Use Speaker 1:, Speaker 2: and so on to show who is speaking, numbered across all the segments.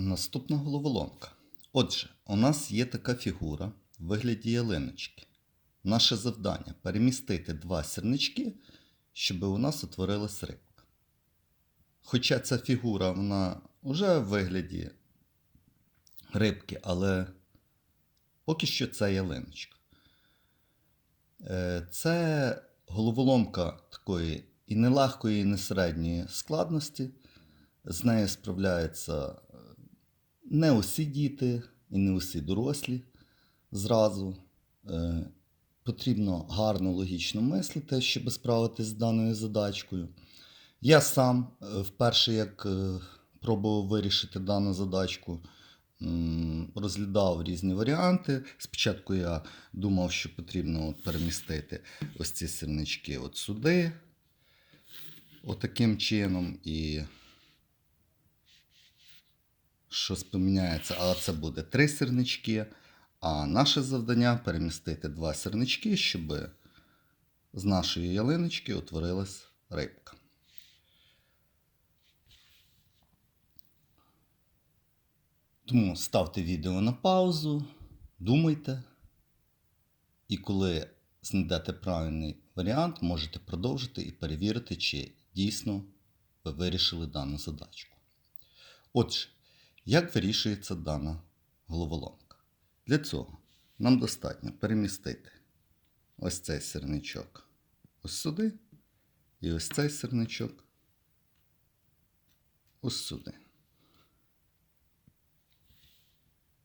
Speaker 1: Наступна головоломка. Отже, у нас є така фігура в вигляді ялиночки. Наше завдання перемістити два сірнички, щоб у нас утворилась рибка. Хоча ця фігура вона вже в вигляді рибки, але поки що це ялиночка. Е, Це головоломка такої і не легкої, і не середньої складності. З нею справляються е, не усі діти і не усі дорослі зразу. Е, Потрібно гарно логічно мислити, щоб справитися з даною задачкою. Я сам е, вперше, як е, пробував вирішити дану задачку, розглядав різні варіанти. Спочатку я думав, що потрібно перемістити ось ці сірнички от сюди, отаким чином, і щось поміняється, а це буде три сірнички. А наше завдання перемістити два сірнички, щоб з нашої ялиночки утворилась рибка. Тому ставте відео на паузу, думайте. І коли знайдете правильний варіант, можете продовжити і перевірити, чи дійсно ви вирішили дану задачку. Отже, як вирішується дана головоломка? Для цього нам достатньо перемістити ось цей сирничок ось сюди, і ось цей сирничок ось сюди.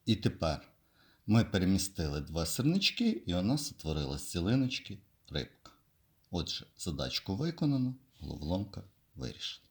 Speaker 1: І тепер ми перемістили два сирнички, і у нас утворилась цілиночки рибка. Отже, задачку виконано, головоломка вирішена.